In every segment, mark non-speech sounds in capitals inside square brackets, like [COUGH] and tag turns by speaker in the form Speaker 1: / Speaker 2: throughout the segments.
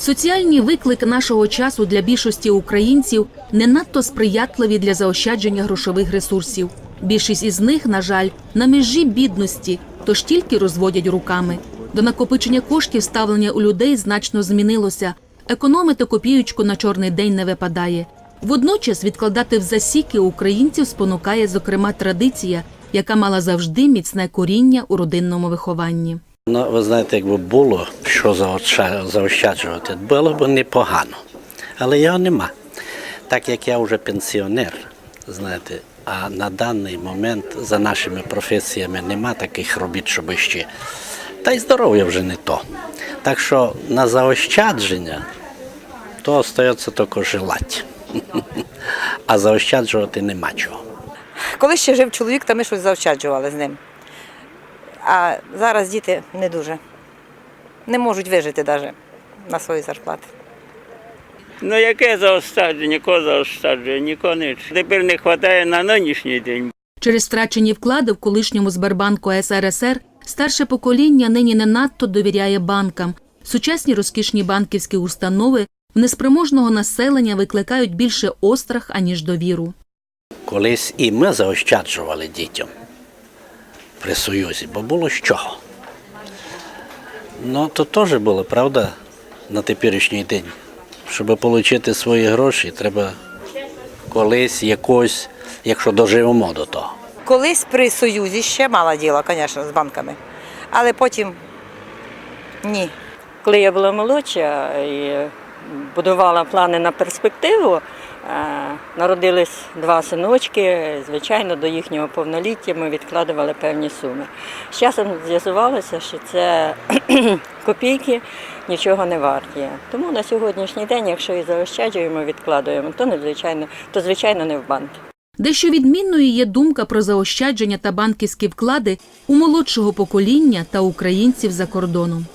Speaker 1: Соціальні виклики нашого часу для більшості українців не надто сприятливі для заощадження грошових ресурсів. Більшість із них, на жаль, на межі бідності, тож тільки розводять руками. До накопичення коштів ставлення у людей значно змінилося. Економити копіючку на чорний день не випадає. Водночас відкладати в засіки українців спонукає, зокрема, традиція, яка мала завжди міцне коріння у родинному вихованні.
Speaker 2: Ну, ви знаєте, якби було що заощаджувати, було б непогано. Але його нема. Так як я вже пенсіонер, знаєте, а на даний момент за нашими професіями нема таких робіт, щоб ще. Та й здоров'я вже не то. Так що на заощадження то остається тільки желати. [LAUGHS] А заощаджувати нема чого.
Speaker 3: Коли ще жив чоловік, то ми щось заощаджували з ним. А зараз діти не дуже. Не можуть вижити навіть на свої зарплати.
Speaker 4: Ну яке заощадження, кого заощаджує? Нікого не. Тепер не вистачає на нинішній день.
Speaker 1: Через втрачені вклади в колишньому Сбербанку СРСР старше покоління нині не надто довіряє банкам. Сучасні розкішні банківські установи в неспроможного населення викликають більше острах, аніж довіру.
Speaker 2: Колись і ми заощаджували дітям при Союзі, бо було з чого. Ну, то теж було, правда, на теперішній день. Щоб отримати свої гроші, треба колись якось, якщо доживемо до того.
Speaker 3: Колись при Союзі ще мала діла, звісно, з банками. Але потім ні.
Speaker 5: Коли я була молодша і будувала плани на перспективу, е, народились два синочки. Звичайно, до їхнього повноліття ми відкладували певні суми. З часом з'ясувалося, що це [CLEARS THROAT] копійки нічого не варті. Тому на сьогоднішній день, якщо і заощаджуємо, відкладуємо, то звичайно, то звичайно не в банки.
Speaker 1: Дещо відмінною є думка про заощадження та банківські вклади у молодшого покоління та українців за кордоном.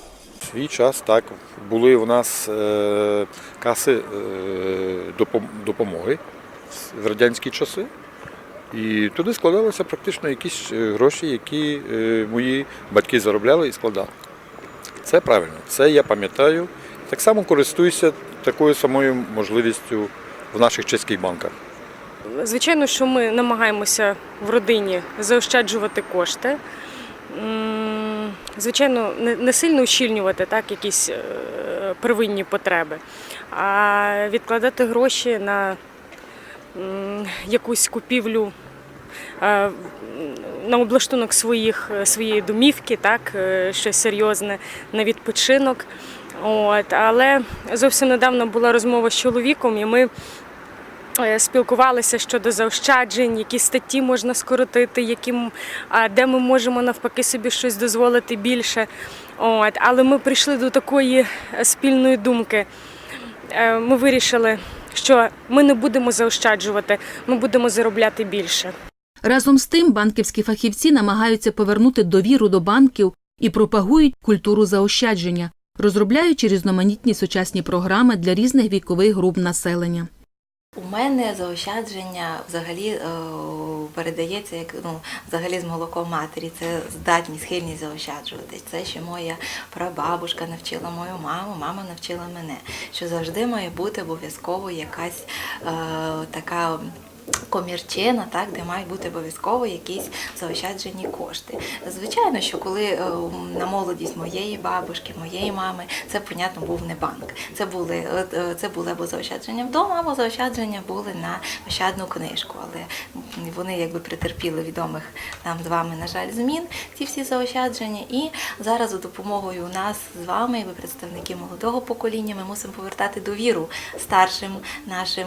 Speaker 6: Свій час так були у нас е, каси е, допомоги в радянські часи. І туди складалися практично якісь е, гроші, які мої батьки заробляли і складали. Це правильно, це я пам'ятаю. Так само користуюся такою самою можливістю в наших чеських банках.
Speaker 7: Звичайно, що ми намагаємося в родині заощаджувати кошти. Звичайно, не сильно ущільнювати так, якісь е, первинні потреби, а відкладати гроші на якусь купівлю. е, На облаштунок своїх, своєї домівки, так, е, щось серйозне на відпочинок. От, але зовсім недавно була розмова з чоловіком, і ми е, спілкувалися щодо заощаджень, які статті можна скоротити, які, де ми можемо навпаки собі щось дозволити більше. От, але ми прийшли до такої е, спільної думки. Е, Ми вирішили, що ми не будемо заощаджувати, ми будемо заробляти більше.
Speaker 1: Разом з тим, банківські фахівці намагаються повернути довіру до банків і пропагують культуру заощадження, розробляючи різноманітні сучасні програми для різних вікових груп населення.
Speaker 8: У мене заощадження взагалі е, передається як ну взагалі з молоком матері. Це здатність, схильність заощаджувати. Це ще моя прабабушка навчила мою маму, мама навчила мене, що завжди має бути обов'язково якась е, така. Комірчина, так, де мають бути обов'язково якісь заощаджені кошти. Звичайно, що коли е, на молодість моєї бабушки, моєї мами, це понятно був не банк. Це були е, е, це були або заощадження вдома, або заощадження були на ощадну книжку. Але вони якби претерпіли відомих нам з вами, на жаль, змін ці всі заощадження. І зараз за допомогою нас з вами, ви представники молодого покоління, ми мусимо повертати довіру старшим нашим.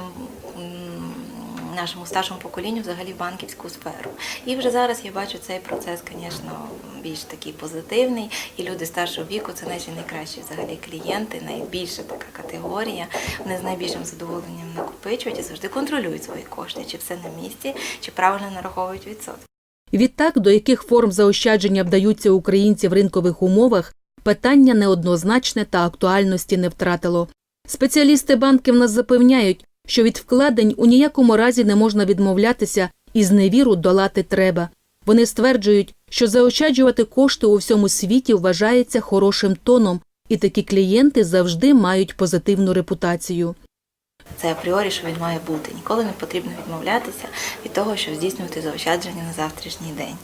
Speaker 8: Нашому старшому поколінню взагалі в банківську сферу. І вже зараз я бачу цей процес, звісно, більш такий позитивний. І люди старшого віку це наші найкращі взагалі клієнти, найбільша така категорія. Вони з найбільшим задоволенням накопичують і завжди контролюють свої кошти, чи все на місці, чи правильно нараховують відсотки.
Speaker 1: Відтак, до яких форм заощадження вдаються українці в ринкових умовах, питання неоднозначне та актуальності не втратило. Спеціалісти банків нас запевняють, що від вкладень у ніякому разі не можна відмовлятися і зневіру долати треба. Вони стверджують, що заощаджувати кошти у всьому світі вважається хорошим тоном і такі клієнти завжди мають позитивну репутацію.
Speaker 8: Це апріорі, що він має бути. Ніколи не потрібно відмовлятися від того, щоб здійснювати заощадження на завтрашній день.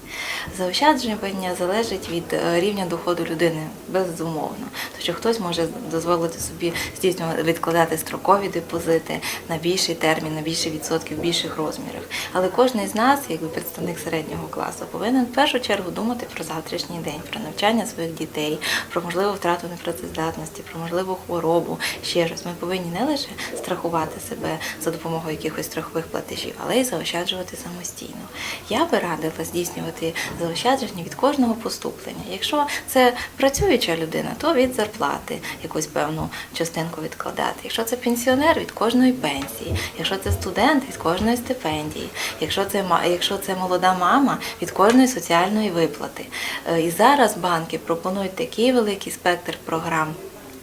Speaker 8: Заощадження залежить від е, рівня доходу людини, безумовно. Тому що хтось може дозволити собі здійснювати відкладати строкові депозити на більший термін, на більше відсотків, в більших розмірах. Але кожен з нас, якби представник середнього класу, повинен в першу чергу думати про завтрашній день, про навчання своїх дітей, про можливу втрату непрацездатності, про можливу хворобу, ще щось. Ми повинні не лише страхувати себе за допомогою якихось страхових платежів, але й заощаджувати самостійно. Я би радила здійснювати заощадження від кожного поступлення. Якщо це працююча людина, то від зарплати якусь певну частинку відкладати. Якщо це пенсіонер від кожної пенсії, якщо це студент від кожної стипендії, якщо це якщо це молода мама від кожної соціальної виплати. Е, І зараз банки пропонують такий великий спектр програм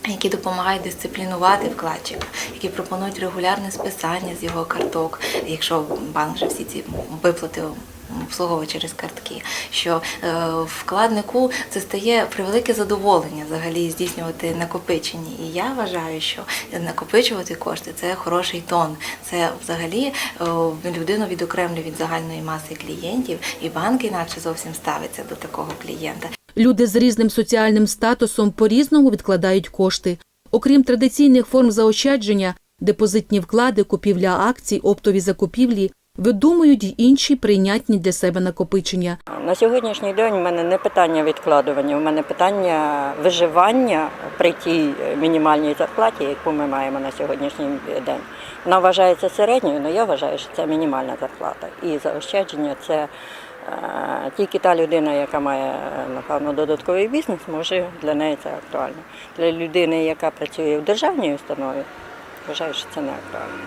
Speaker 8: які допомагають дисциплінувати вкладчика, які пропонують регулярне списання з його карток, якщо банк вже всі ці виплати обслуговує через картки, що е, вкладнику це стає превелике задоволення взагалі здійснювати накопичення. І я вважаю, що накопичувати кошти це хороший тон. Це взагалі е, людину відокремлює від загальної маси клієнтів, і банк інакше зовсім ставиться до такого клієнта.
Speaker 1: Люди з різним соціальним статусом по-різному відкладають кошти. Окрім традиційних форм заощадження, депозитні вклади, купівля акцій, оптові закупівлі, видумують й інші прийнятні для себе накопичення.
Speaker 5: На сьогоднішній день у мене не питання відкладування, у мене питання виживання при тій мінімальній зарплаті, яку ми маємо на сьогоднішній день. Вона вважається середньою, але я вважаю, що це мінімальна зарплата. І заощадження це е, тільки та людина, яка має, напевно, додатковий бізнес, може для неї це актуально. Для людини, яка працює в державній установі, вважаю, що це не актуально.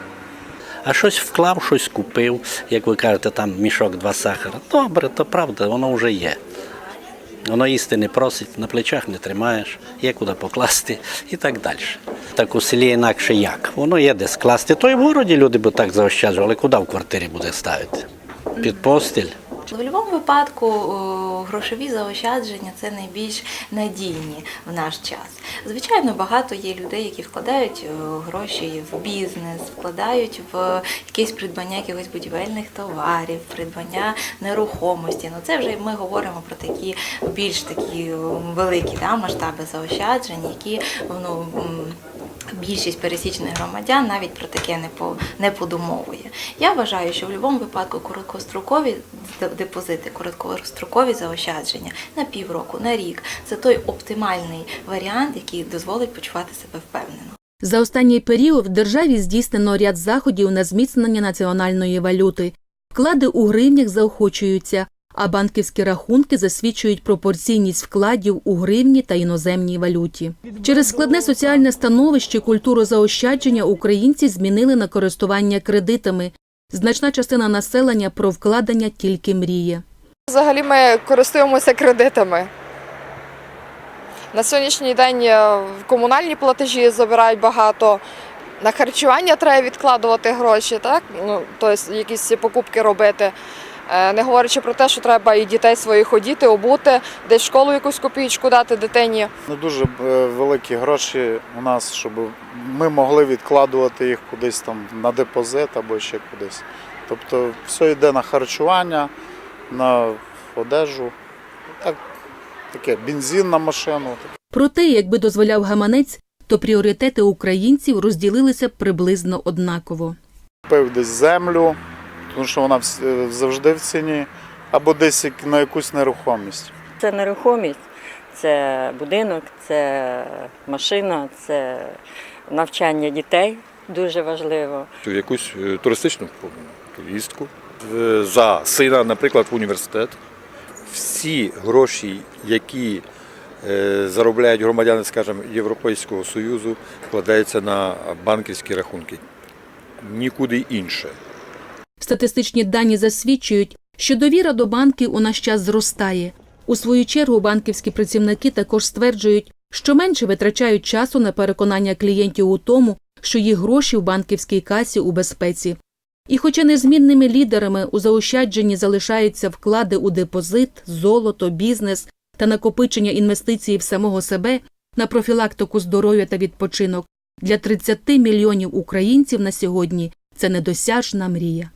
Speaker 2: А щось вклав, щось купив, як ви кажете, там мішок два сахара. Добре, то правда, воно вже є. Воно їсти просить, на плечах не тримаєш, є куди покласти і так далі. Так у селі інакше як. Воно є де скласти. То і в городі люди б так заощаджували, куди в квартирі буде ставити? Під постіль.
Speaker 8: В будь-якому випадку грошові заощадження це найбільш надійні в наш час. Звичайно, багато є людей, які вкладають гроші в бізнес, вкладають в якесь придбання якихось будівельних товарів, придбання нерухомості. Ну це вже ми говоримо про такі більш такі великі да, масштаби заощаджень, які ну, більшість пересічних громадян навіть про таке не по не подумовує. Я вважаю, що в будь-якому випадку короткострокові депозити, короткострокові заощадження на півроку, на рік це той оптимальний варіант, який дозволить почувати себе впевнено.
Speaker 1: За останній період в державі здійснено ряд заходів на зміцнення національної валюти. Вклади у гривнях заохочуються, а банківські рахунки засвідчують пропорційність вкладів у гривні та іноземній валюті. Через складне соціальне становище культуру заощадження українці змінили на користування кредитами. Значна частина населення про вкладення тільки мріє.
Speaker 9: Взагалі ми користуємося кредитами. На сьогоднішній день е, в комунальні платежі забирають багато. На харчування треба відкладувати гроші, так? Ну, тобто якісь покупки робити. Е, Не говорячи про те, що треба і дітей своїх одіти, обути, десь в школу якусь копійку дати дитині.
Speaker 10: Не дуже е, великі гроші у нас, щоб ми могли відкладувати їх кудись там на депозит або ще кудись. Тобто все йде на харчування, на одежу, так, таке бензин на машину.
Speaker 1: Проте, якби дозволяв гаманець, то пріоритети українців розділилися приблизно однаково.
Speaker 10: Купив десь землю, тому що вона е, завжди в ціні, або десь як- на якусь нерухомість.
Speaker 5: Це нерухомість, це будинок, це машина, це навчання дітей дуже важливо.
Speaker 6: в якусь е, туристичну поїздку е, за сина, наприклад, в університет. Всі гроші, які заробляють громадяни, скажімо, Європейського Союзу, вкладаються на банківські рахунки. Нікуди інше.
Speaker 1: Статистичні дані засвідчують, що довіра до банків у наш час зростає. У свою чергу банківські працівники також стверджують, що менше витрачають часу на переконання клієнтів у тому, що їх гроші в банківській касі у безпеці. І хоча незмінними лідерами у заощадженні залишаються вклади у депозит, золото, бізнес та накопичення інвестицій в самого себе, на профілактику здоров'я та відпочинок для 30 мільйонів українців на сьогодні це недосяжна мрія.